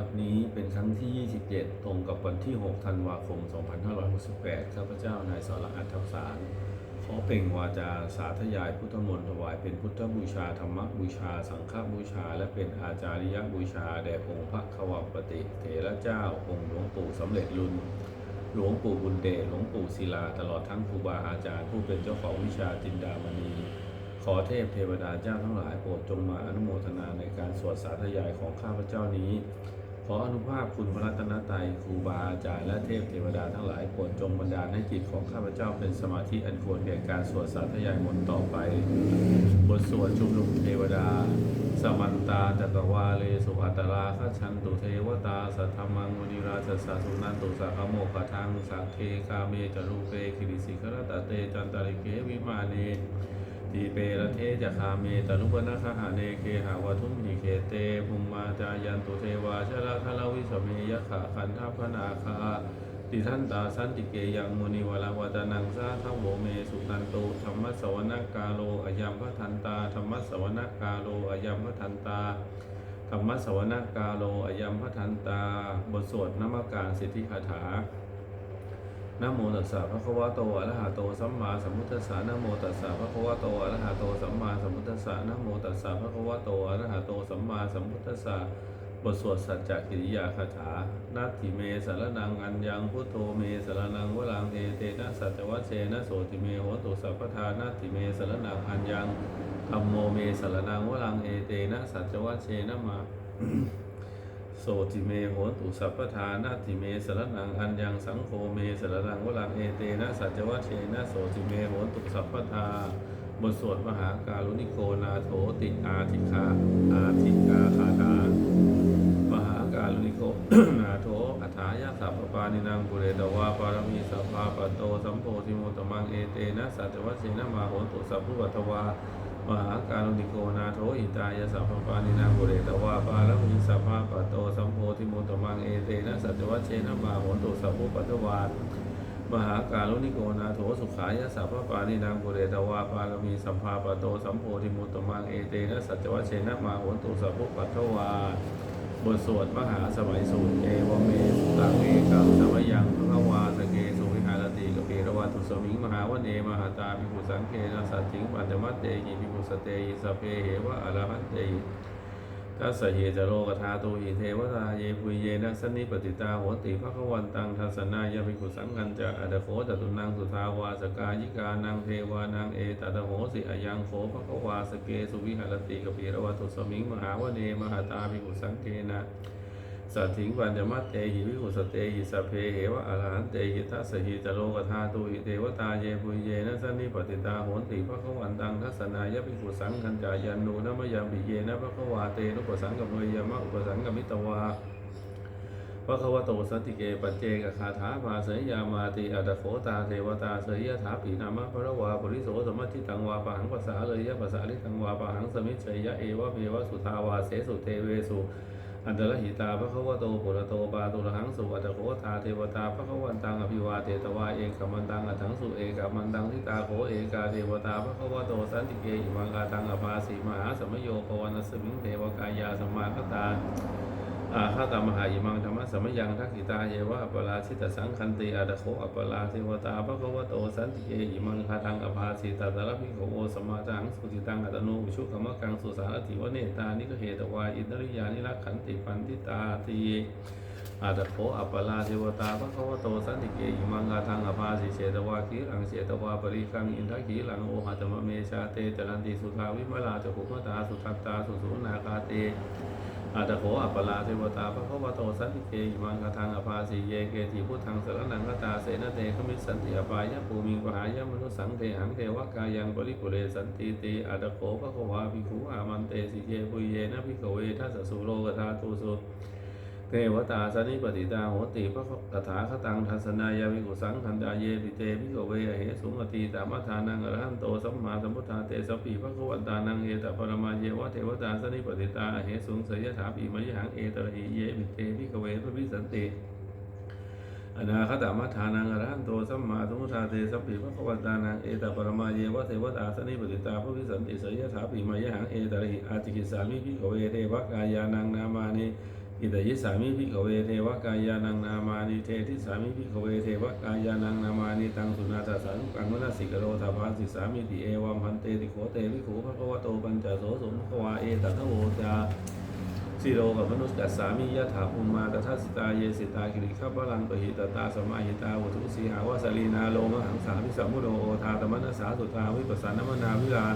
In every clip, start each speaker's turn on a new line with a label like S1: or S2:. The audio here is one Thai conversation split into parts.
S1: วันนี้เป็นครั้งที่ 27 ตรงกับวันที่ 6 ธันวาคม 2568 ข้าพเจ้านายสรอัตถสาร ขอเปล่งวาจาสาธยายพุทธมนต์ถวายเป็นพุทธบูชาธรรมบูชา สังฆบูชา และเป็นอาจาริยบูชา แด่องค์พระขวัปติเถระเจ้า องค์หลวงปู่สำเร็จรุนหลวงปู่บุญเดชหลวงปู่ศิลา ตลอดทั้งครูบาอาจารย์ผู้เป็นเจ้าของวิชาจินดามณีขอเทพเทวดาเจ้าทั้งหลายโปรดจงมาอนุโมทนาในการสวดสาธยายของข้าพเจ้านี้ ขออนุภาพคุณพระรัตนตรัยครูบาอาจารย์และเทพเทวดาทั้งหลายโปรดจงบันดาลให้จิตของข้าพเจ้าเป็นสมาธิอันควรแก่การสวดสาธยายมนต์ต่อไป บทสวดชุมนุมเทวดา สมันตาจักรวาเลสุอัตราคชันตุเทวตา สัทธมังมุนิราชสาสุนันตุสักโมกขทังสังเคคาเมจารูเปคิริสิกรตเตจันตริเกวิมาเน ทีเประเทจะคาเมตนุปนะคหาเนเกหาวทุมหิเคเตภุมมาจายันตุเทวาชละคลวิสเมยะขะขันทัพนาคาติทันตาสันติเกยังมุนิวลาวัตนังสาทัวโวเมสุตันตุธรรมสวนกาโลอยัมพทันตาธรรมสวนกาโลอยัมพทันตาธรรมสวนกาโลอยัมพทันตาบทสวดนมการสิทธิคาถา นะโมตัสสะภะควะโตอะระหะโตสัมมาสัมพุทธัสสะนะโมตัสสะภะควะโตอะระหะโตสัมมาสัมพุทธัสสะนะโมตัสสะภะควะโตอะระหะโตสัมมาสัมพุทธัสสะบทสวดสัจจกิริยาคาถานาทิเมสารนังอัญญังพุทโธเมสารนังวลังเทเตนะสัจวัชเชนะโสติเมโหตุสัพพทานาทิเมสารนังอัญญังธัมโมเมสารนังวลังเอเตนะสัจวัชเชนะมา สติเมโหตุสัพพทานาติเมสรนังอัญญังสังโฆเมสรนังวลังเอเตนะสัจวัชเชนะโสติเมโหตุสัพพทาบทสวดมหาการุณิโกนาโถติอาทิคาอาทิกาคาถามหาการุณิโกนาโถอัฏฐายาสัพพปานินางปุเรตวาปารมีสัพพาปโตสัมโพธิโมตมังเอเตนะสัจวัชเชนะมาโหตุสัพพุวัตวา มหาการุณิโกนาโถอิตายสัพพปานินางบุเรตวาปาลมิสัพพะปะโตสัมโพธิมุตตมังเอเตนะสัจวัชเชนะมาโหนตุสัพพุปัตวามหาการุณิโกนาโถสุขายสัพพปานินางบุเรตวาปาลมีสัมภาปะโตสัมโพธิมุตตมังเอเตนะสัจวัชเชนะมาโหนตุสัพพุปัตตวาบทสวดมหาสมัยสูตรเอวเมสุตังเอกังสมยังพระวาสเกสุ สมิงมหาวเนมหาตาภิกุสังเคนะสัจจิงปัญจมัตเตหิภิกุสเตหิสเพเหวะอรหันเตหิทัสสะเหจโรกธาตุหิเทวตาเยปุเยนะสนิปติตาโหติภควันตังทัสสนายาภิกุสังกันจะอดโขจตุนังสุทาวาสกายิกานังเทวานังเอตตะโหสิอยังโขภควาสเกสุวิหารติกปีระวัตุสมิงมหาวเนมหาตาภิกุสังเกนะ สัตถิงปัญจมัตเตหิวิขุสเตหิสพเพเหวะอรหันเตหิทัสหิจโรกธาตุหิเทวตาเยปุเยนะสันนิปติตาโหติภควันตังทัสสนายาภิกขุสังกันจายันนูนะมะยังปิเยนะภควาเตนุปสังกัมเมยมะอุปสังกมิตวาพระควโตสันติเกปัจเจกคาถาภาเสยยามาติอัตโขตาเทวตาเสยยถาปีนามะพระวาปริโสสมัติตังวาปหังภาษาเลยยะภาษาลิตังวาปหังสมิเฉยยะเอวะเมวะสุทาวาเสสุเทเวสุ อันตรหิตาพระควโตปุระโตปาตุระหังสุวัตโขตาเทวตาพระควันตังอภิวาเทตวาเอกมันตังอัถังสุเอกมันตังทิตาโขเอกาเทวตาพระควโตสันติเกอิมังกาตังอภาสีมหาสมโยปวันสมิงเทวกายาสมมาคตา อาคาตามหาอิมังธรรมะสมยังทักขิตาเยวะอัปปลาชิตสังคันติอาดโคอปปลาเทวตาภควโตสันติเยอิมังคาทังอภาสิตาตระพิโกโอสมมาจังสุติตังอัตโนวิชุขมะกังสุสารติวเนตานิกเหตวาอินทริยานิรักขันติปันติตาตีอาดโคอปปลาเทวตาภควโตสันติเยอิมังคาทังอภาสิเชตวาคีรังเชตวาปริคังอินทขีลังโอหัตมะเมชาเตจรันติสุทาวิมลาจะภุมตาสุทัตตาสุสุนาคาเต อาตโขอัปปลาเทวตาพระเขาวโตสันติเกอิมังคทังอภาสีเยเกติพุทธังสรนังคตาเสนเตขมิสสันติอภายะภูมิปหายะมนุสังเทหังเทวกายังปริปุเรสันติติอาตโขพระโควาภิกขุอามันเตสิเยปุเยนะภิกขเวทัสสสุโลกธาตุสุ เทวตาสนิปติตาโหติพระคถาคตังทัสนายาวิกุสังคันดาเยปิเตภิโกเวอเหสุงติตามัทานังอรหันโตสัมมาสัมพุทธาเตสปปีพระควันตานังเอตปรมาเยวะเทวตาสนิปติตาเหสุงสยถาปีมยหังเอตระหิเยปิเตภิโกเวพระวิสันติอนาคตามัฏฐานังอรหันโตสัมมาสัมพุทธาเตสัพพิพระวันตานังเอตปรมาเยวะเทวตาสนิปติตาภวิสันติสยถาปิมายหังเอตระหิอาติกิสามิภิโกเวเทวกายานังนามานิ อิตยิสามิภิกขเวเทวกายานังนามานิเททิสามิภิกขเวเทวกายานังนามานิตังสุนาตาสังกังวนาสิกโรธาภาสิสามิติเอวัมพันเตติโขเตวิโขภควโตปัญจโสสุภควาเอตัทโวจาสิโรกับมนุษย์กัสสามิยะถาภูมาตทัสสิตาเยสิตาคิริขับพลังปหิตตาสมาหิตาวุทุสีหาวสลีนาโลมหังสามิสัมมุโรโอทาตมนัสสาสุตาวิปัสสานมนาวิลา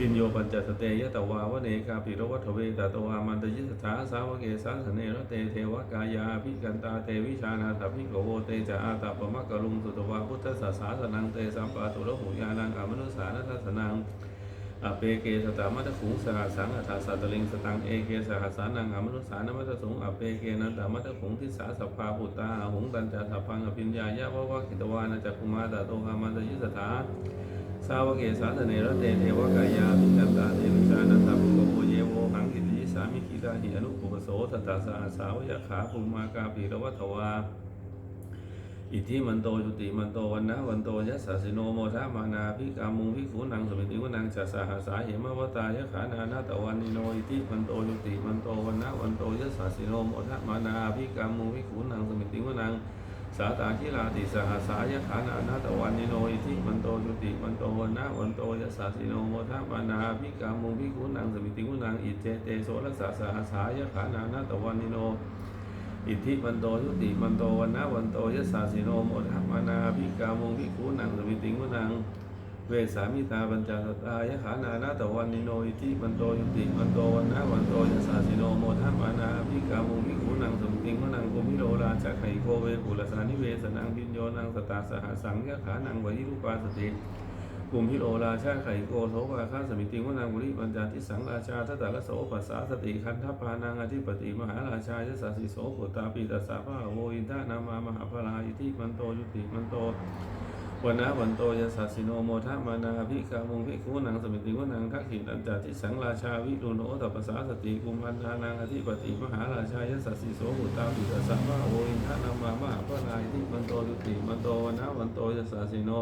S1: ปิญโยปัญจสเตยะตวาวเนกาปิโรวัฏเวตตวามันตยิสถาสาวเกสาสเนรเตเทวกายาภิกันตาเตวิชานาตภิกโวเตจะอาตาปมะกะลุงสุตวาพุทธสสาสนังเตสัมปะตุระหุยานังอมนุสานัสสนัง อเปเกสตามัตขุงสหัสสังอัฏฐาสัตตลิงสตังเอเกสหัสสานังอมนุสานมัตสงอเปเกนันตามัตขุงทิสาสภาปุตตาหุงตัญจสัพพังอภิญญายะวะวะกิตวานะจักุมาตโตหามันตยิสถาสาวกเกสาสเนรเตเทวกายาปิกันตาเทวิชานันตาภุโกเยโวหังอิติสามิกิตาหิอนุปุปโสตตาสาสาวยขาภูมากาปีรวัตวา อิทธิมันโตจุติมันโตวันนะวันโตยัสสสิโนโมทะมานาภิกามุงภิกขุนังสมิติวนังจัสสหาสาเหมวตายะขานานาตวันนิโนอิทธิมันโตจุติมันโตวันนะวันโตยัสสสิโนโมทะมานาภิกามุงภิกขุนังสมิติวนังสาตาคิลาติสหสายขานานาตวันนิโนอิทิมันโตจุติมันโตวันนะวันโตยัสสาสิโนโมทะมานาภิกามุงภิกขุนังสมิติกุนังอิเจเตโสรัสสะสหสายขานานาตวันนิโน อิทิมันโตจุติมันโตวันนะวันโตยัสาสิโนโมทะมานาภิกามุงภิกขุนังสมิติกุนัง เวสามิตาปัญจสตตายขานานาตวันนิโนอิทิมันโตยุติมันโตวันนะวันโตยัสาสิโนโมทัมานาภิกามุภิกขุนังสมติงมนังโกมิโลราจักไขโกเวปุรสานิเวสนังพิญโยนังสตาสหสังยขานังวยิรุปาสติ กุมพิโลราชาไขโกโสภาคาสมิติงมนังบุริปัญจาทิสังราชาทัตตะละโสปัสสาสติคันทปานังอธิปติมหาราชายสัสสิโสโพตาปิตัสสะพะโวอินทานามามหาพลาอิทิมันโตยุติมันโตวันนะวันโตยสัสสิโนโมทะมานาภิกามุงภิกขุนังสมิติวนังทักขินันจาทิสังราชาวิรุโนตัปสาสติกุมพันธานังอธิปติมหาราชายสัสสิโสหุตาปิตสสะวะโวอินทานามามหาพระนายที่มันโตยุติมันโตวันนะวันโตยสัสสิโน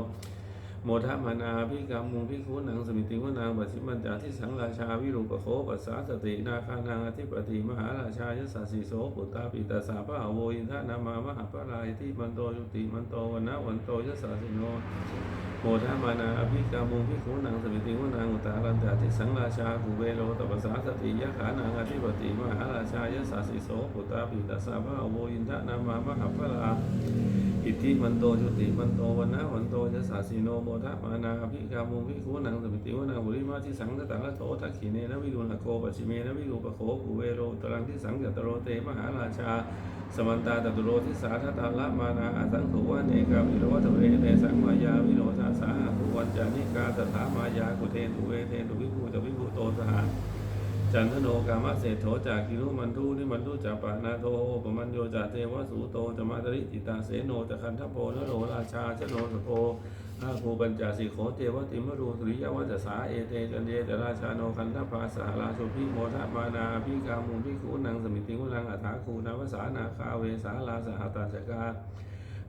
S1: โมทะมานาภิกามุงภิกขุนังสมิติวนังปัจฉิมันจาทิสังราชาวิรุปโคปัสสาสตินาคานังอธิปติมหาราชายสัสสิโสหุตาปิตสสะวะโวอินทานามามหาพรายที่มันโตยุติมันโตวันนะวันโตยสัสสิโนโมทามานาอภิกามุงพิขุนังสมิติวนังอุตารันตาติสังราชาภูเวโลตปปสาสติยะขานังอธิปติมหาราชายสัสสิโสปุตตาปิตัสสะภะโวอินทะนามามหาพลา อิทธิมันโตจุติมันโตวันนะวันโตยะสัสสิโนโมทะมานาอภิกามุงพิขุนังสมิติวนังบุริมาทิสังกตะละโตทักขิเนนะวิรุณโกปชิเมนะวิรูปโคภูเวโลตรังทิสังจตโรเตมหาราชา สมันตาตตุโรทิสาทัตาละมานาสังขุวะเนกาวิโรวัตเวเนสังมายาวิโรธาสาหภูวันจานิกาตถามายากุเทตุเวเทตุวิภูตวิภูโตสหา จันทโนกามะเศรษโถจากกิรุมันทุนิมันทุจากปานาโทปมันโยจากเทวสูโตจมาตริจิตาเสโนจะคันทโพนโรราชาชโนสโพอาภูปัญจสิโขเทวติมรูสุริยวัจสาเอเตจันเยตราชาโนคันทภาสาราสุพิโมทมานาพิกามุพิคูนังสมิติกุนังอัฏฐาคูนาวสานาคาเวสาลาสหตาจกา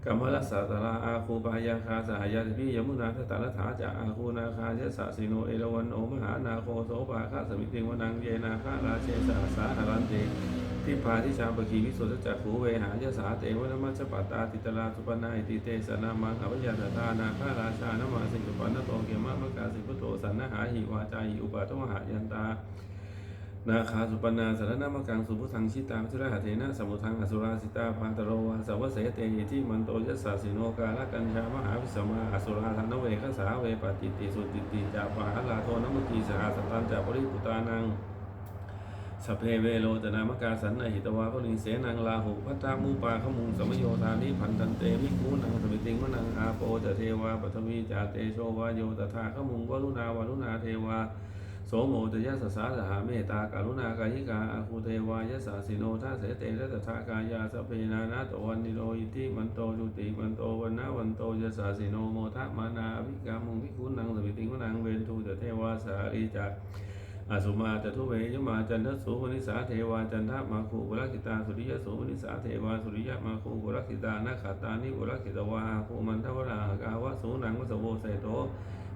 S1: กัมมลัสสะตระอาคูปายาคาสหายาติพิยมุนาทตาลถาจะอาคูนาคาเยสะสิโนเอรวันโอมหานาโคโสปาคาสมิติวนังเยนาคาราเชสะสาหารันเตทิพาทิชาปคีวิสุทธจักขูเวหายสาเตวนามัชปัตตาติตลาสุปนาอิติเตสนามังอภิยาตตานาคาราชานมาสิงสุปันนโตเกมะมะกาสิพุโธสันนหาหิวาจาหิอุปาทวหายันตา นาคาสุปนาสารนามกังสุพุทังชิตาพิระหะเทนะสมุทังอสุราสิตาภาตโรวาสาวเสเตหิที่มันโตยัสสาสิโนกาลกัญชามหาวิสมาอสุราธนเวคสาเวปฏิติสุติติจาปาหลาโทนมุตีสหสตันจาปริปุตานังสเพเวโลตนามกาสันนหิตวาภลิงเสนังลาหุพัตตามูปาขมุงสมโยธานิพันธันเตวิคูนังสมิติงมนังอาโปจะเทวาปฐวีจาเตโชวาโยตถาขมุงวรุณาวรุณาเทวา โสโมตยัสสาสหาเมตตาการุณากายิกาอาคูเทวายสสาสิโนทัสเสเตระตถากายาสเพนานาตวันนิโรอิติมันโตจุติมันโตวันนะวันโตยสสาสิโนโมทะมานาอภิกามุงพิคุนังสมิติงมนังเวนทูเตเทวาสารีจักอสุมาจตุเวยมาจันทสุวนิสาเทวาจันทมาคูบุรกิตาสุริยสุวนิสาเทวาสุริยมาคูบุรกิตานาคาตานิบุรกิตวาภูมันทวรากาวะสูนังวสโวเสโต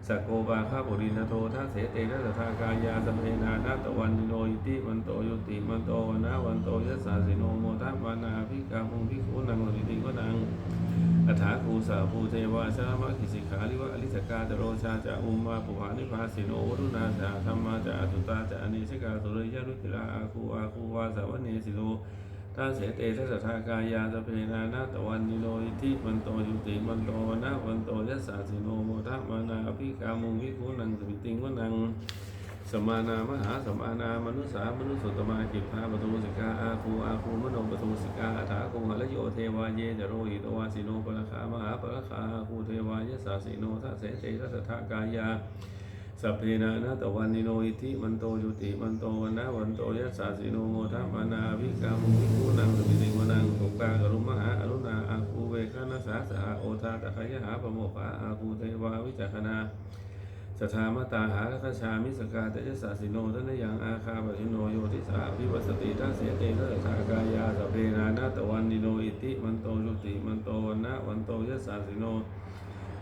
S1: สกโกปาคาปุรินโททัสเสเตนะสทากายาสเพนานาตวันโนอิติมันโตโยติมันโตวนะวันโตยัสสาสิโนโมทัมานาภิกามุงภิกขุนังวิติก็นังอัฐาคูสาภูเทวาชามะขิสิกขาลิวะอลิสกาตโรชาจะอุมมาปุภานิพาสิโนวรุณาจาธรรมาจะอตุตาจะอเนชกาสุริยนุติลาอาคูอาคูวาสาวเนสิโล ทัสเสเตทัสสะทากายาสเพนานาตวันนิโนอิทิมันโตยุติมันโตวนะวันโตยัสสาสิโนโมทะมานาอภิกามุงวิคุนังสมิติงวนังสมานามหาสมานามนุสามนุสุตมากิพาปทุสิกาอาคูอาคูมโนปทุสิกาอัฏฐาคงหะโยเทวาเยจโรหิตวาสิโนปะละขามหาปะละขาอาคูเทวายัสสาสิโนทัสเสเตทัสสะทากายา สัพเพนานาตวันนิโนอิทิมันโตยุติมันโตวันนะวันโตยัสสาสิโนโมทัมานาวิกามุวิคูนังสมิติวนังสงกากรุมหาอรุณาอาคูเวคานาสาสหาโอทาตะขยหาปโมภาอาคูเทวาวิจักขนาสทามตาหาคชามิสกาเตยัสสาสิโนทนยังอาคาปชิโนโยติสาวิวัสติทัสเสเตทัสสะกายาสัพเพนานาตวันนิโนอิติมันโตยุติมันโตวันนะวันโตยัสสาสิโน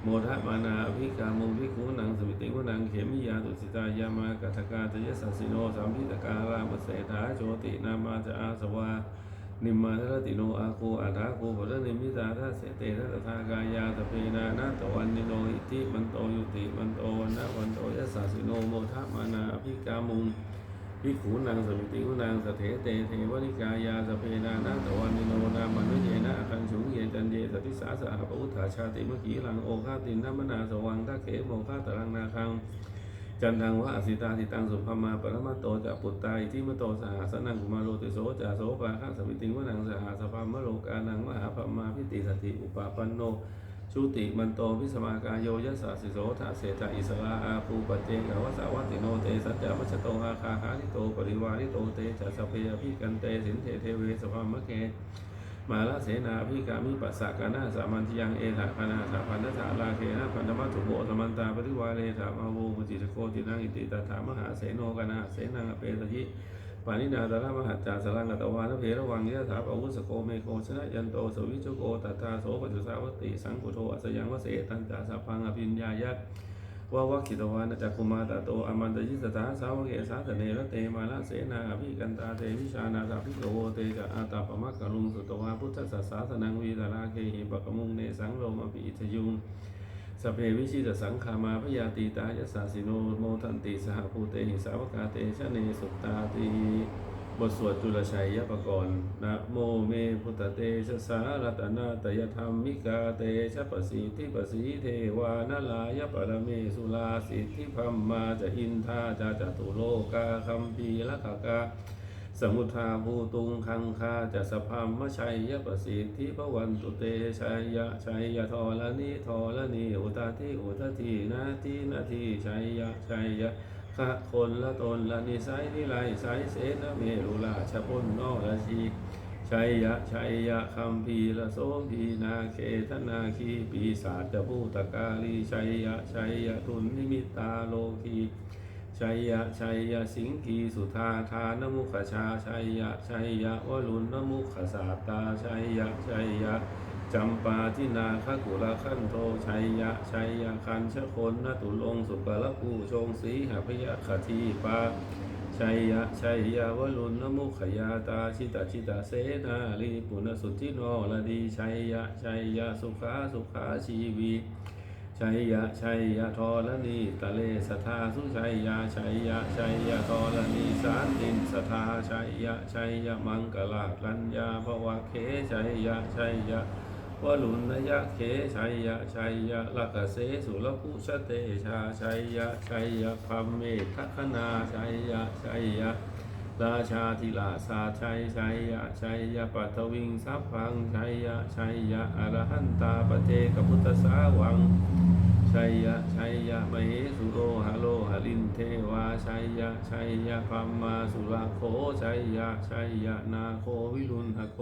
S1: โมทะมานาภิกามุงพิคุนังสมิติวนังเขมิยาตุสิตายามากัตถกาตยสัสสิโนสัมพิตการามเสถาโชตินามาจะอาสวานิมมาทรติโนอาโคอาทาโคปะนิมิตาทัสเสเตทัสทากายาตเพนานาตวันนิโนอิติมันโตยุติมันโตวันนะวันโตยสัสสิโนโมทะมานาภิกามุง ภิกขุนางสมิติขุนางสเถเตเทวนิกายาสเพนานาตวันนิโนนามนุเยนะคันฉุงเยจันเยสติสาสหปอุทธาชาติมขีลังโอฆาตินธรรมนาสวังทักเขโมฆาตรังนาคังจันทังวะอสิตาติตังสุภมาปรมาโตจะปุตตาอิทิมโตสหสนังกุมาโลติโสจะโสปาคะสมิติวนังสหสภามโลกานังมหาปมาพิติสติอุปปันโน ชุติมันโตพิสมากายโยยัสสะสิโสทาเสตอิสราอาภูปเจกวสาวัติโนเตสัจจมัชโตอาคาหานิโตปริวานิโตเตจัสเพอภิกันเตสินเทเทเวสภามะเกมาลเสนาภิกามิปัสสะกานาสามันทิยังเอถาคณาสาพันธสาลาเคนะพันธมัตุโบสมันตาปริวาเรถามาโวมุจิตโกจินังอิติตถามหาเสโนกนาเสนังเปตยิ ปานินาตระมหัจจาสลังกตวานเพระวังยะถาปวุสโกเมโกชนะยันโตสวิจุโกตัตตาโสปัจจุสาวติสังกุโทอัสยังวเสตันจาสพังอภิญญายะวาวัคิตวานจักคุมาตโตอมันตยิสตาสาวเกสาสเนระเตมาลเสนาอภิกันตาเตวิชานาตาภิกโวเตจะอาตาปมักกะลุงสุตวาพุทธสัสสาสนังวีตาราเคหิปะกมุงเนสังโลมปิอิทยุง สพเพวิชิตสังขามาพยาตีตายสาสิโนโมทันติสหภูเตหิสาวกาเตชะเนสุตตาติบทสวดจุลชัยยปกรณ์นะโมเมพุทธเตชะสารัตนาตยธรรมิกาเตชะปสีทิปสีเทวานลายปรเมสุลาสิทธิพัมมาจะอินทาจะจตุโลกาคัมปีละกากา สมุทาภูตุงคังคาจะสพามมชัยยะประสิทธิพวันตุเตชัยยะชัยยะทอละนิทอละนิอุตาทิอุตทีนาทีนาทีชัยยะชัยยะคะคนละตนละนิสัยนิไลสายเสนะเมรุลาชพนนอละชีชัยยะชัยยะคัมพีละโสมพีนาเคทนาคีปีศาจภูตกาลีชัยยะชัยยะทุนนิมิตาโลกี ชัยยะชัยยะสิงกีสุธาทานมุขชาชัยยะชัยยะวลุนนมุขสาตาชัยยะชัยยะจำปาทินาคกุลขันโทชัยยะชัยยะคันชะคนนตุลงสุกละกูชงสีหพยะขทีปาชัยยะชัยยะวลุนนมุขยาตาชิตาชิตาเสนาลีปุณสุทธิโนลดีชัยยะชัยยะสุขาสุขาชีวี ชัยยะชัยยะทอละนีตะเลสทาสุชัยยะชัยยะชัยยะทอละนีสารตินสทาชัยยะชัยยะมังกลาลัญญาภวะเคชัยยะชัยยะวลุนยะเคชัยยะชัยยะลักเสสุลปุชเตชาชัยยะชัยยะพัมเมทัคนาชัยยะชัยยะ ราชาธิลาสาชัยชัยยะชัยยะปัทวิงสัพพังชัยยะชัยยะอรหันตาปเจกพุทธสาวังชัยยะชัยยะมเหสุโรหะโลหะลินเทวาชัยยะชัยยะพัมมาสุราโคชัยยะชัยยะนาโควิรุณหโค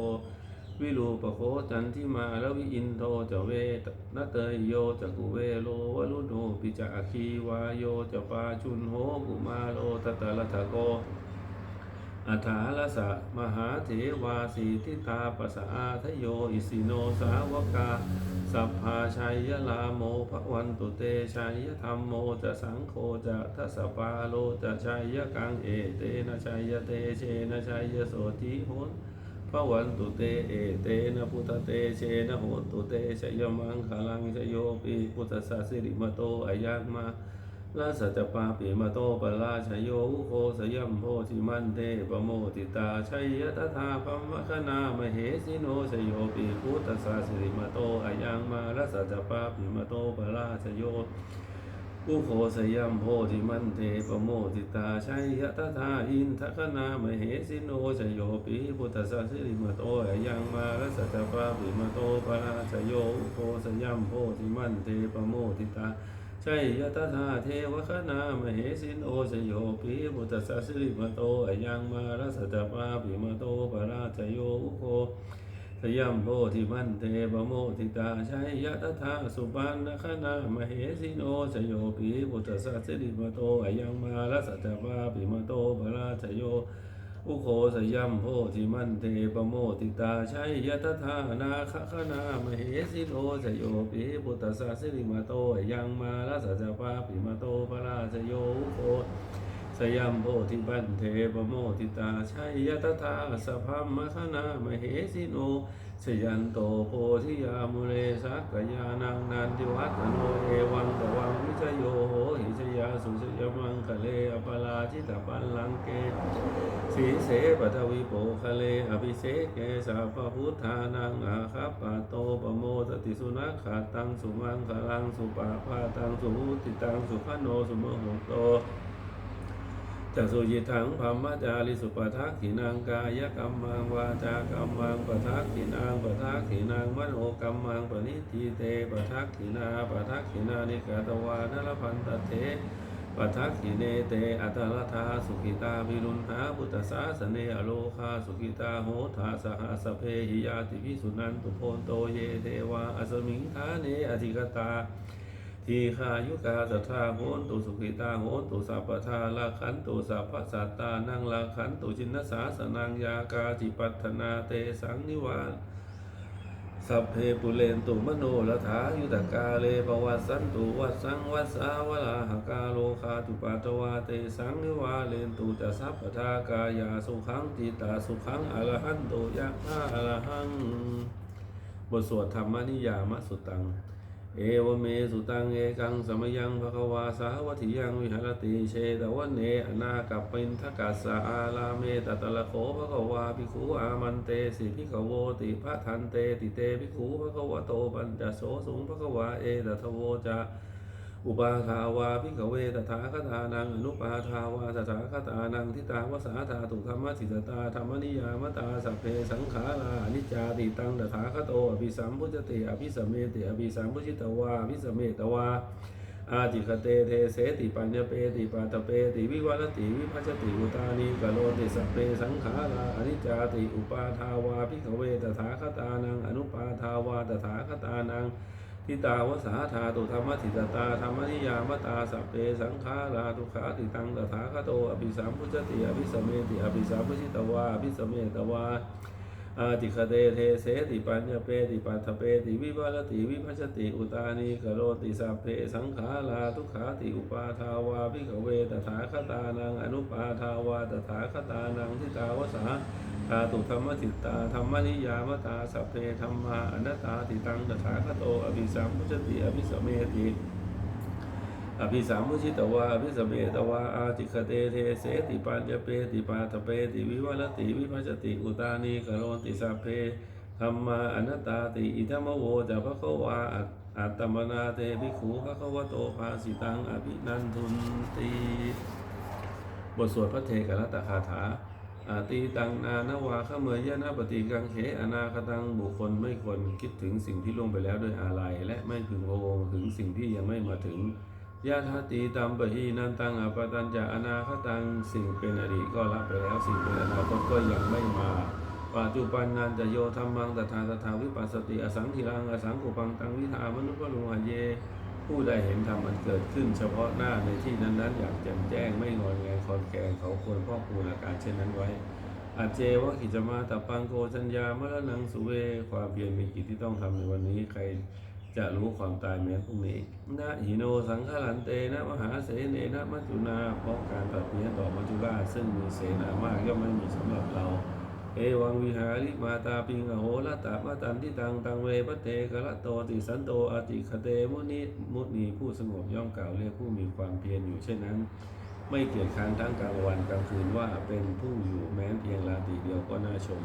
S1: วิรูปโคจันทิมาลวิอินโทจะเวตนเตยโยจะกุเวโลวลุโนปิจะอคีวาโยจะปาชุนโหกุมาโลตตะละทะโก อัฏฐาลสะมหาเถวาสีทิตาปสอาทโยอิสิโนสาวกา สัพพาชัยยลาโมภวันตุเตชัยยธรรมโมจะสังโฆจะทัสปาโลจะชัยยกังเอเตนะชัยยเตเชนะชัยยโสติโหนภวันตุเตเอเตนะพุทธเตเชนะโหนตุเตชยมังคลังชโยปีพุทธสสสิริมโตอายักมา ลาสัจปาปิมาโตปราชโยอุโคสยัมโพธิมันเตปโมติตาชัยยตถาพัมมคณามเหสิโนชโยปีพุทธสสสิริมาโตอายังมาลาสัจปาปิมาโตปราชโยอุโคสยัมโพธิมันเทปโมติตาชัยยะตถาอินทคณามเหสิโนชโยปีพุทธสสสิริมาโตอายังมาลสัจปาปิมาโตปราชโยอุโคสยัมโพธิมันเทปโมติตา ชัยยตถาเทวคณามเหสินโนชโยปีพุทธสสสิริมโตอยังมาลสัจจปาปิมโตปราชโยอุโคสยัมโพธิมันเทปโมทิตาชัยยะตถาสุปันนคณามเหสิโนชโยปีพุทธสัสสิริมโตอยังมาลสัจจปาปิมโตปราชโย อุโคสยัมโพธิมันเทปโมติตาชัยยะตถานาคขนามเหสิโนชโยปิพุทธสาสสิริมาโตยังมาลสัจจปาปิมาโตปราชโยอุโคสยัมโพธิบันเทปโมติตาชัยยตถาสพพัมมคณามเหสิโน ชยันโตโพธิยามุเรสักยานังนันติวัตโนเอวังตวังวิชโยโหหิชยาสุชยมังคะเลอปลาจิตปันลังเกสีเสปทวิโปคะเลอภิเสกเกสาพพุทธานังอาคาปะโตปโมตติสุนัขขาตังสุมังคลังสุปาพาตังสุติตังสุขโนสุโมหโต จักสุยิทังพรหมจาริสุปทักขินางกายกรรมังวาจากรรมังปทักขินางปทักขินางมโนกรรมังปณิทีเตปทักขินาปทักขินานิกาตวานรพันตเทปทักขิเนเตอัตลทาสุขิตาวิรุณหาพุทธสาสเนอโลคาสุขิตาโหทาสหสเพหิยาติวิสุนันตุโพนโตเยเทวาอสมิงคาเนอธิกตา ทีฆายุกาสัทธาโหนตุสุขิตาโหนตุสัพพทาลาขันตุสัพพสัตตานังลาขันตุจินนสาสนังยากาจิปัฏนาเตสังนิวานสัพเพปุเรนตุมโนละถายุตกาเลปวัสสันตุวัสสังวัสสาวลาหกาโลคาตุปัตวาเตสังนิวาเลนตุจะสัพพทากายาสุขังจิตาสุขังอรหันตุยะหาอรหังบทสวดธรรมนิยามสุตัง เอวเมสุตังเอกังสมยังภควาสาวัติยังวิหารติเชตวันเนอนากัปปินทกัสสะอาลาเมตตะละโขภควาภิกขุอามันเตสิภิกขโวติพระทันเตติเตภิกขุภควโตปัญจโสสุงภควาเอตทโวจา อุปาทาวาพิกเวตถาคตานังอนุปาทาวาตถาคตานังทิตาวสาธาตุธรรมสิตตาธรรมนิยามตาสัพเพสังขาราอนิจจาติตังตถาคโตอภิสัมพุจติอภิสมเมติอภิสัมพุจิตวาอภิสมเมตวาอาติคเตเทเสติปัญญเปติปาตเปติวิวัลติวิภัชติอุตานีกโลติสัพเพสังขาราอนิจจาติอุปาทาวาพิกเวตถาคตานังอนุปาทาวาตถาคตานัง ทิตาวสาธาตุธรรมสิตตาธรรมนิยามตาสัพเพสังขาราตุขาติตังตถาคโตอภิสัมพุจติอภิสมเมติอภิสัมพุชิตวาอภิสมเมตวา อาติคเตเทเสติปัญญเปติปัฏฐเปติวิวัลติวิภัชติอุตานีกโรติสัพเพสังขาราทุกขาติอุปาทาวาภิกขเวตถาคตานังอนุปาทาวาตถาคตานังทิตาวสาธาตุธรรมติตาธรรมนิยามตาสัพเพธรรมาอนัตตาติตังตถาคโตอภิสัมพุชติอภิสมเมติ อภิสัมพุชิตวาอภิสเมตวาอาติคเตเทเสติปัญญเปติปาทเปติวิวัลติวิภัชติอุตานีกโรติสัพเพธรรมาอนัตตาติอิทัมโวจะพะคะวาอัตอัตมนาเตภิกขุพะคะวะโตภาสิตังอภินันทุนตีบทสวดพระเทกรัตตคาถาอาตีตังนานาวาขเมยยะนาปฏิกังเขอนาคตังบุคคลไม่ควรคิดถึงสิ่งที่ล่วงไปแล้วด้วยอาลัยและไม่พึงพะวงถึงสิ่งที่ยังไม่มาถึง ยะทาตีตัมปะหีนันตังอปตัญจะอนาคตังสิ่งเป็นอดีตก็รับไปแล้วสิ่งเป็นอนาคตก็ยังไม่มาปัจจุบันนันจะโยธรรมังตถาตถาวิปัสสติอสังขิรังอสังกุปังตังวิธามนุปโลหะเย ผู้ใดเห็นธรรมมันเกิดขึ้น เฉพาะหน้าในที่นั้นๆ อย่างแจ่มแจ้งไม่งอนแงคอนแกงเขาควรพ่อคูณอาการเช่นนั้นไว้อาเจวะกิจมาตปังโกชัญญามรณังสุเว ความเพียรมีกิจที่ต้องทำในวันนี้ใคร จะรู้ความตายแม้พรุ่งนี้นะหิโนสังฆลันเตนะมหาเสเนนะมัจจุนาเพราะการตัดเพียต่อมัจจุราชซึ่งมีเสนามากย่อมไม่มีสำหรับเรา เอวังวิหาริมาตาปิงอโหรตามาตันทิตังตังเวปเตกะละโตติสันโตอติคเตมุนิมุนีผู้สงบย่อมกล่าวเรียกผู้มีความเพียรอยู่เช่นนั้น ไม่เกียจค้านทั้งกลางวันกลางคืนว่าเป็นผู้อยู่แม้เพียงราตรีเดียวก็น่าชม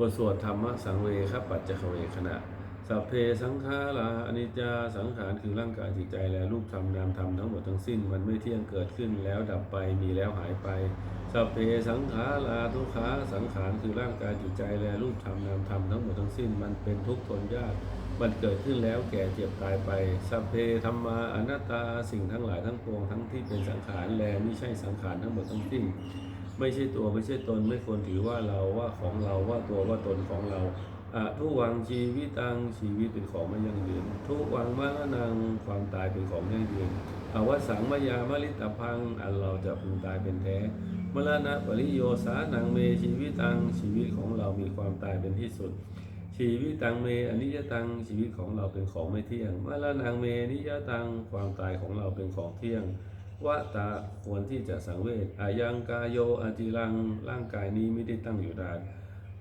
S1: บทสวดธรรมสังเวคปัจจคเวขณะสัพเพสังขาราอนิจจาสังขารคือร่างกายจิตใจและรูปธรรมนามธรรมทั้งหมดทั้งสิ้นมันไม่เที่ยงเกิดขึ้นแล้วดับไปมีแล้วหายไปสัพเพสังขาราทุกขาสังขารคือร่างกายจิตใจและรูปธรรมนามธรรมทั้งหมดทั้งสิ้นมันเป็นทุกข์ทนยากมันเกิดขึ้นแล้วแก่เจ็บตายไปสัพเพธรรมาอนัตตาสิ่งทั้งหลายทั้งปวงทั้งที่เป็นสังขารแลไม่ใช่สังขารทั้งหมดทั้งสิ้น ไม่ใช่ตัวไม่ใช่ตนไม่ควรถือว่าเราว่าของเราว่าตัวว่าตนของเราอะทุกวังชีวิตังชีวิตเป็นของไม่ยั่งยืน ทุกวังมรณังความตายเป็นของยั่งยืนอวสังมายามลิตพังอันเราจะพึงตายเป็นแท้มรณะปริโยสานังเมชีวิตังชีวิตของเรามีความตายเป็นที่สุด ชีวิตตังเมอนิจตังชีวิตของเราเป็นของไม่เที่ยงมรณังเมนิจจตังความตายของเราเป็นของเที่ยง วะตาควรที่จะสังเวชอายังกายโยอจิรังร่างกายนี้ไม่ได้ตั้งอยู่ได้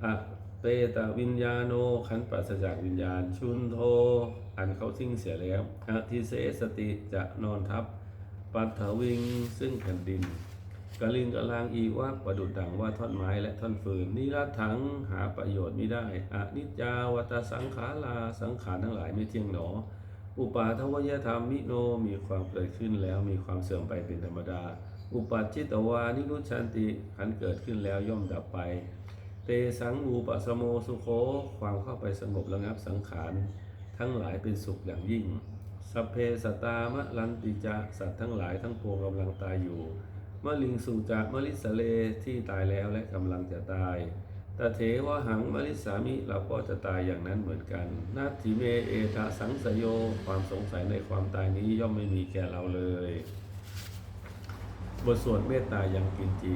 S1: อะเปตาวิญญาโนขันปราศจากวิญญาณ ชุนโท อันเขาทิ้งเสียแล้วอธิเสสติจะนอนทับ ปัทวิงซึ่งแผ่นดินกลิงกลางอีว่าประดุดดังว่าท่อนไม้และท่อนฟืนนิรัตถังหาประโยชน์ไม่ได้อนิจจาวัตสังขาราสังขารทั้งหลายไม่เที่ยงหนอ อุปาทวยธรรมมิโนมีความเกิดขึ้นแล้วมีความเสื่อมไปเป็นธรรมดา อุปัชชิตวานิรุชันติขันเกิดขึ้นแล้วย่อมดับไป เตสังอูปสโมสุโคความเข้าไปสงบระงับสังขาร ทั้งหลายเป็นสุขอย่างยิ่งสัพเพสตามะลันติจะสัตว์ทั้งหลายทั้งปวงกำลังตายอยู่มะลิงสุจะมะลิสเลที่ตายแล้วและกำลังจะตาย ตเถวะหังมริสามิเราก็จะตายอย่างนั้นเหมือนกัน นาทิเมเอทะสังสยโย ความสงสัยในความตายนี้ย่อมไม่มีแก่เราเลย บทสวดเมตตายังกินจิ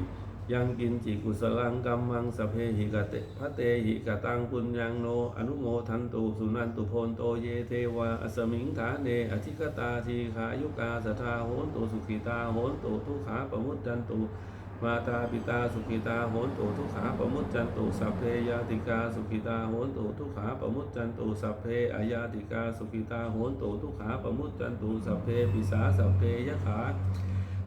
S1: ยังกินจิกุสลังกัมมังสเพหิกะเตพระเตหิกะตังปุญญังโน อนุโมทันตุสุนันตุโพนโตเยเทวาอสมิงฐาเนอธิกตาทีขายุกาสทาโหนตุสุขิตาโหนตุทุขาปมุตจันตุ มาตาปิตาสุขิตาโหนตุทุกขาปมุตจันตุสัพเพยาติกาสุขิตาโหนตุทุกขาปมุตจันตุสัพเพอายาติกาสุขิตาโหนตุทุกขาปมุตจันตุสัพเพปิสาสัพเพยะขา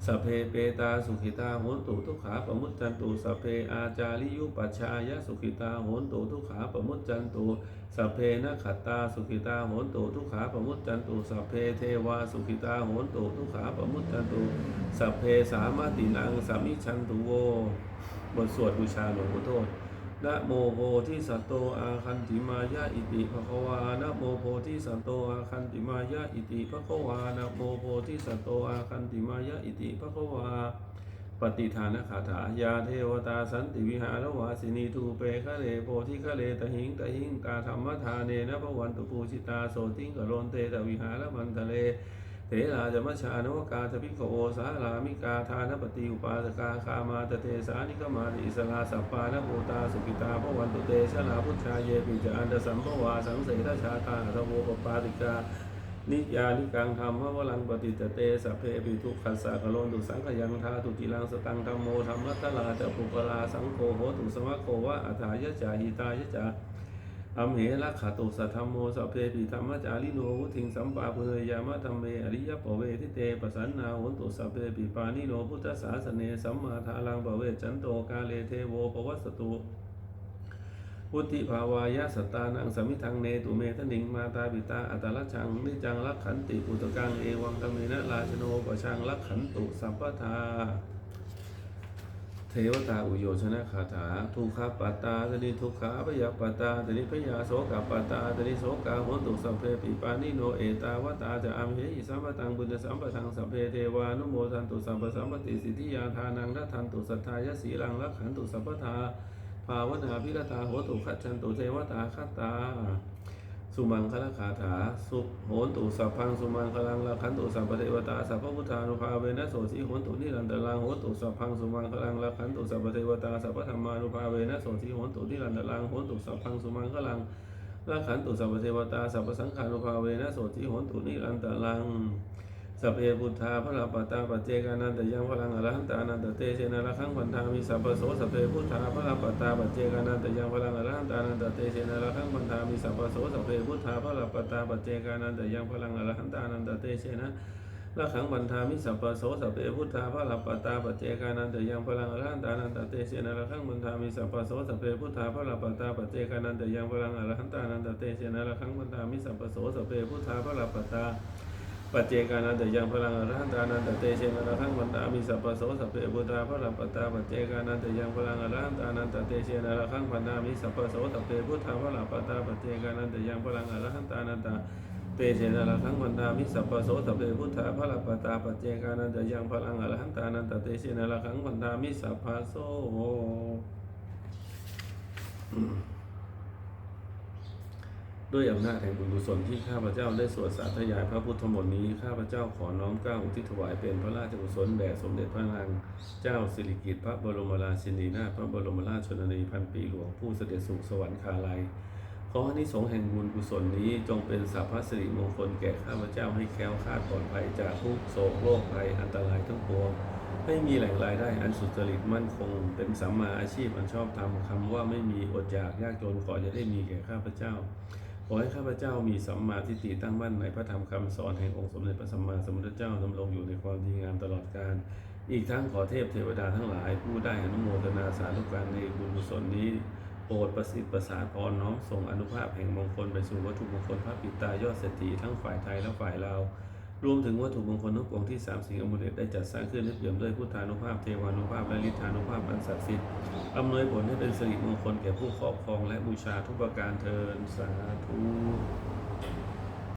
S1: สัพเพเปตาสุขิตาโหนตุทุกขาปมุตจันตุสัพเพอาจาริยุปัชชายะสุขิตาโหนตุทุกขาปมุตจันตุสัพเพนะขัตตาสุขิตาโหนตุทุกขาปมุตจันตุสัพเพเทวาสุขิตาโหนตุทุกขาปมุตจันตุสัพเพสามาตินังสามิชันตุโวบทสวดบูชาหลวงปู่โทษนะโมโพธิสัตโตอาคันติมายะอิติภควานะโมโพธิสัตโตอาคันติมายะอิติภควานะโมโพธิสัตโตอาคันติมายะอิติภควา ปฏิทานคาถายาเทวตาสันติวิหารวาสินีทูเปคะเลโพธิคะเลตหิงตหิงตาธรรมทานเนนะพวันตุปูชิตาโสติงกโรนเตตวิหารมันทะเลเถราจะมัชานวกาจะพิกโอสารามิกาทานปฏิอุปาสกาคามาตเตสานิกมาติอิสลาสัปปานโมตาสุกิตาพวันตุเตชลาพุทธาเยปิจอันตสัมภวาสังเสรชาตาทโวปปาติกา นิยานิกังธรรมวลังปฏิจเตสัพเพปิทุกขัสสะกโลนตุสังขยังทาตุจิลังสตังธรรมโมธรรมัตตลาจะปุกลาสังโฆโหตุสมะโควะอัฏฐายะจาหิตายะจาอัมเหระขตุสัทธรรมโมสัพเพปิธรรมจาริโนวุทิงสัมปาปุเนยามะธรรมเมอริยปเวทิเตปสันนาโหนตุสัพเพปิปานิโนพุทธศาสเนสัมมาทาลังปเวจันโตกาเลเทโวปวัสสตุ พุทธิภาวายะสตานังสมิทังเนตุเมทนิงมาตาปิตาอัตลักชังนิจังลักขันติปุตกังเอวังตเมนะราชโนปชังลักขันตุสัมปทาเทวตาอุโยชนะคาถาทุกขปัตตาตนิทุกขาพยาปัตตาตนิพยาโสกปัตตาตนิโสกาหนตุสัพเพปิปานิโนเอตาวตาจะอัมเหิสัมปตังบุญสัมปทังสัพเพเทวานุโมทันตุสัมปสัมปติสิทธิยาทานังรัทันตุสัทธายสีลังรักขันตุสัพพทา ภาวนาพิรตาโหตุขัจฉันตุเทวตาคตา สุมังคลคาถา สุโหนตุสัพพังสุมังคลังลาคันตุสัพพเทวตาสัพพพุทธานุภาเวนะโสสีโหนตุนิรันตรังโหนตุสัพพังสุมังคลังลาคันตุสัพพเทวตาสัพพธรรมานุภาเวนะโสสีโหนตุนิรันตรังโหนตุสัพพังสุมังคลังลาคันตุสัพพเทวตาสัพพสังฆานุภาเวนะโสสีโหนตุนิรันตรัง สัพเพพุทธาพระปตาปเจกานันตยังพลังอรหันตานันตเตเชนะระคังพันธามิสัพพโสสัพเพพุทธาพระปตาปเจกานันตยังพลังอรหันตานันตเตเชนะระคังพันธามิสัพพโสสัพเพพุทธาพระปตาปเจกานันตยังพลังอรหันตานันตเตเชนะระคังพันธามิสัพพโสสัพเพพุทธาพระปตาปเจกานันตยังพลังอรหันตานันตเตเชนะระคังพันธามิสัพพโสสัพเพพุทธาพระปตาปเจกานันตยังพลังอรหันตานันตเตเชนะระคังพันธามิสัพพโสสัพเพพุทธาพระปตา ปัจเจกานันตยังพลังอรหันตานันตเตเชนะระคังวันตามิสัพพโสสัพเพบุตราพระปัตตาปัจเจกานันตยังพลังอรหันตานันตเตเชนะระคังวันตามิสัพพโสสัพเพพุทธาพระปัตตาปัจเจกานันตยังพลังอรหันตานันตเตเชนะระคังวันตามิสัพพโสสัพเพพุทธาพระปัตตาปัจเจกานันตยังพลังอรหันตานันตเตเชนะระคังวันตามิสัพพโส ด้วยอำนาจแห่งบุญกุศลที่ข้าพเจ้าได้สวดสาธยายพระพุทธมนต์นี้ข้าพเจ้าขอน้อมเกล้าอุทิศถวายเป็นพระราชกุศลแด่สมเด็จพระนางเจ้าสิริกิติ์พระบรมราชินีนาถพระบรมราชชนนีพันปีหลวงผู้เสด็จสู่สวรรคาลัยขออานิสงส์แห่งบุญกุศลนี้จงเป็นสัพพสิริมงคลแก่ข้าพเจ้าให้แคล้วคลาดปลอดภัยจากทุกโศกโรคภัยอันตรายทั้งปวงให้มีแหล่งรายได้อันสุจริตมั่นคง เป็นสัมมาอาชีพอันชอบธรรมคำว่าไม่มีอดอยากยากจนขอจะได้มีแก่ข้าพเจ้า ขอให้ข้าพเจ้ามีสัมมาทิฏฐิตั้งมั่นในพระธรรมคำสอนแห่งองค์สมเด็จพระสัมมาสัมพุทธเจ้าดำรงอยู่ในความดีงามตลอดกาลอีกทั้งขอเทพเทวดาทั้งหลายผู้ได้อนุโมทนาสาธุการในบุญกุศลนี้โปรดประสิทธิ์ประสานพรน้อมส่งอนุภาพแห่งมงคลไปสู่วัตถุมงคลพระปิตายอดเศรษฐีทั้งฝ่ายไทยและฝ่ายลาว รวมถึงวัตถุมงคลทั้งปวงที่สามสิ่งอมุเลตได้จัดสร้างขึ้นและเปี่ยมด้วยพุทธานุภาพเทวานุภาพและฤทธานุภาพอันศักดิ์สิทธิ์อำนวยผลให้เป็นสิริมงคลแก่ผู้ครอบครองและบูชาทุกประการเทินสาธุ